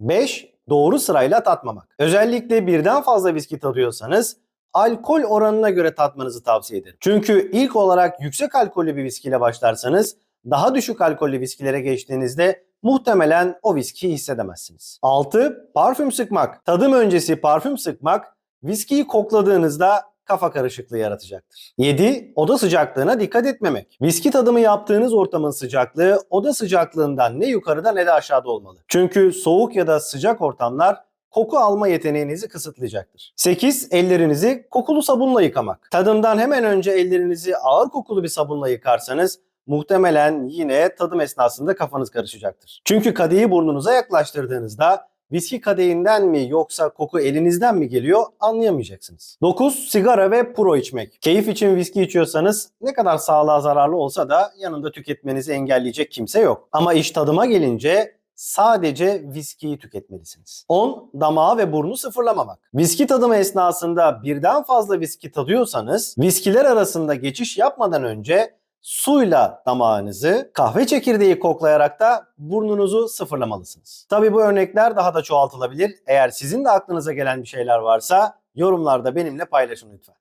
5. Doğru sırayla tatmamak. Özellikle birden fazla viski tadıyorsanız alkol oranına göre tatmanızı tavsiye ederim. Çünkü ilk olarak yüksek alkollü bir viskiyle başlarsanız daha düşük alkollü viskilere geçtiğinizde muhtemelen o viskiyi hissedemezsiniz. 6. Parfüm sıkmak. Tadım öncesi parfüm sıkmak viskiyi kokladığınızda kafa karışıklığı yaratacaktır. 7. Oda sıcaklığına dikkat etmemek. Viski tadımı yaptığınız ortamın sıcaklığı oda sıcaklığından ne yukarıda ne de aşağıda olmalı. Çünkü soğuk ya da sıcak ortamlar koku alma yeteneğinizi kısıtlayacaktır. 8. Ellerinizi kokulu sabunla yıkamak. Tadımdan hemen önce ellerinizi ağır kokulu bir sabunla yıkarsanız muhtemelen yine tadım esnasında kafanız karışacaktır. Çünkü kadehi burnunuza yaklaştırdığınızda viski kadehinden mi yoksa koku elinizden mi geliyor anlayamayacaksınız. 9. Sigara ve puro içmek. Keyif için viski içiyorsanız ne kadar sağlığa zararlı olsa da yanında tüketmenizi engelleyecek kimse yok. Ama iş tadıma gelince sadece viskiyi tüketmelisiniz. 10. Damağı ve burnu sıfırlamamak. Viski tadımı esnasında birden fazla viski tadıyorsanız viskiler arasında geçiş yapmadan önce suyla damağınızı, kahve çekirdeği koklayarak da burnunuzu sıfırlamalısınız. Tabi bu örnekler daha da çoğaltılabilir. Eğer sizin de aklınıza gelen bir şeyler varsa yorumlarda benimle paylaşın lütfen.